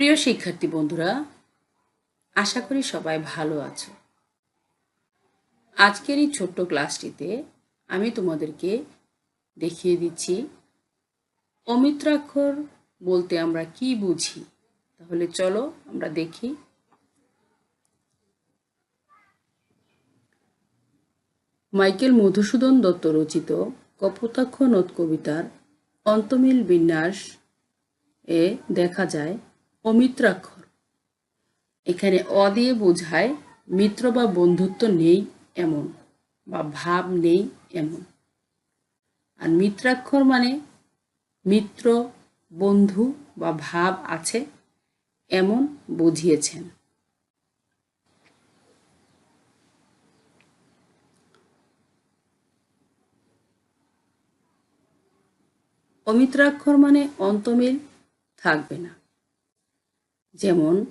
প্রিয় শিক্ষার্থী বন্ধুরা, আশা করি সবাই ভালো আছো। আজকের এই ছোট্ট ক্লাসটিতে আমি তোমাদেরকে দেখিয়ে দিচ্ছি, অমিত্রাক্ষর বলতে আমরা কি বুঝি? তাহলে চলো আমরা দেখি। মাইকেল মধুসূদন দত্ত রচিত কপোতাক্ষ নদ কবিতার অন্তমিল বিন্যাস এ দেখা যায় অমিত্রাক্ষর। এখানে অ দিয়ে বোঝায় মিত্র বা বন্ধুত্ব নেই এমন বা ভাব নেই এমন। আর মিত্রাক্ষর মানে মিত্র, বন্ধু বা ভাব আছে এমন বুঝিয়েছেন। অমিত্রাক্ষর মানে অন্তমিল থাকবে না। যেমন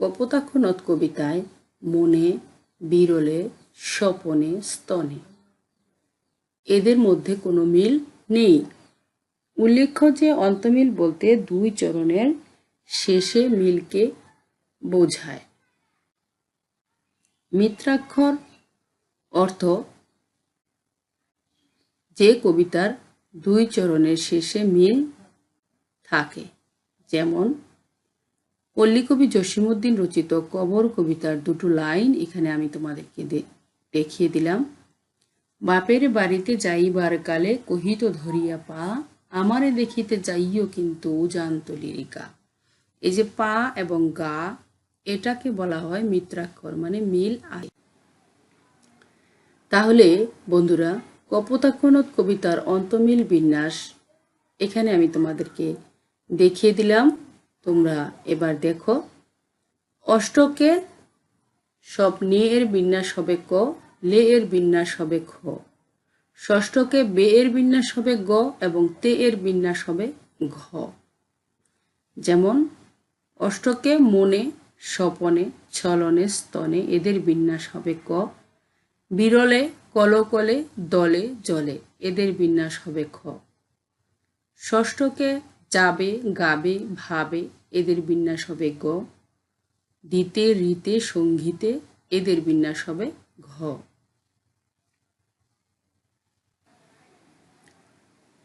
কপোতাক্ষ নদ কবিতায় মনে, বিরলে, স্বপনে, স্তনে। এদের মধ্যে কোনো মিল নেই। উল্লেখ্য যে অন্তমিল বলতে দুই চরণের শেষে মিলকে বোঝায়। মিত্রাক্ষর অর্থ যে কবিতার দুই চরণের শেষে মিল থাকে, যেমন পল্লীকবি জসিমুদ্দিন রচিত কবর কবিতার দুটো লাইন এখানে আমি তোমাদেরকে দেখিয়ে দিলাম। বাপের বাড়িতে যাইবার কালে কহিত ধরিয়া পা, আমারে দেখিতে যাইও কিন্তু জানত লিরিকা। এই যে পা এবং গা, এটাকে বলা হয় মিত্রাক্ষর মানে মিল আয় তাহলে বন্ধুরা, কপোতাক্ষণত কবিতার অন্তমিল বিন্যাস এখানে আমি তোমাদেরকে দেখিয়ে দিলাম। তোমরা এবার দেখো। অষ্টকে সব নে এর বিন্যাস হবে ক লে এর বিন্যাস হবে খ। ষষ্ঠকে বে এর বিন্যাস হবে গ এবং তে এর বিন্যাস হবে ঘ। যেমন, অষ্টকে মনে, স্বপনে, ছলনে, স্তনে এদের বিন্যাস হবে ক। বিরলে, কলকলে, দলে, জলে এদের বিন্যাস হবে খ। ষষ্ঠকে যাবে, গাবে, ভাবে এদের বিন্যাস হবে গ। দিতে রীতে সঙ্গীতে এদের বিন্যাস হবে ঘ।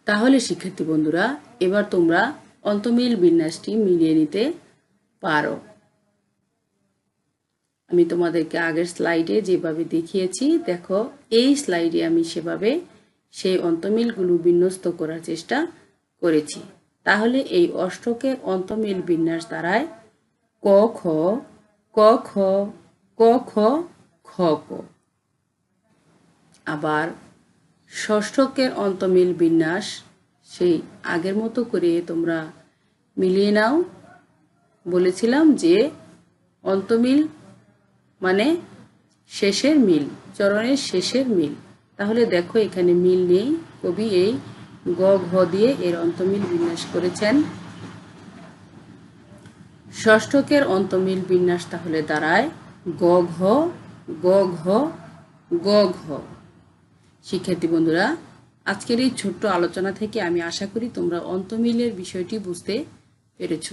তাহলে শিক্ষার্থী বন্ধুরা, এবার তোমরা অন্তমিল বিন্যাসটি মিলিয়ে নিতে পারো। আমি তোমাদেরকে আগের স্লাইডে যেভাবে দেখিয়েছি, দেখো, এই স্লাইডে আমি সেভাবে সেই অন্তমিলগুলো বিন্যস্ত করার চেষ্টা করেছি। তাহলে এই অষ্টকের অন্তমিল বিন্যাস দ্বারায় ক, খ ক খ ক, খ খ, ক। আবার ষষ্ঠকের অন্তমিল বিন্যাস, সেই আগের মতো করে তোমরা মিলিয়ে নাও। বলেছিলাম যে অন্তমিল মানে শেষের মিল, চরণের শেষের মিল। তাহলে দেখো এখানে মিল নেই, কবি এই গ, ঘ দিয়ে এর অন্তমিল বিন্যাস করেছেন। ষষ্ঠকের অন্তমিল বিন্যাস তাহলে দাঁড়ায় গ, ঘ গ ঘ গ, ঘ। শিক্ষার্থী বন্ধুরা, আজকের এই ছোট্ট আলোচনা থেকে আমি আশা করি তোমরা অন্তমিলের বিষয়টি বুঝতে পেরেছ।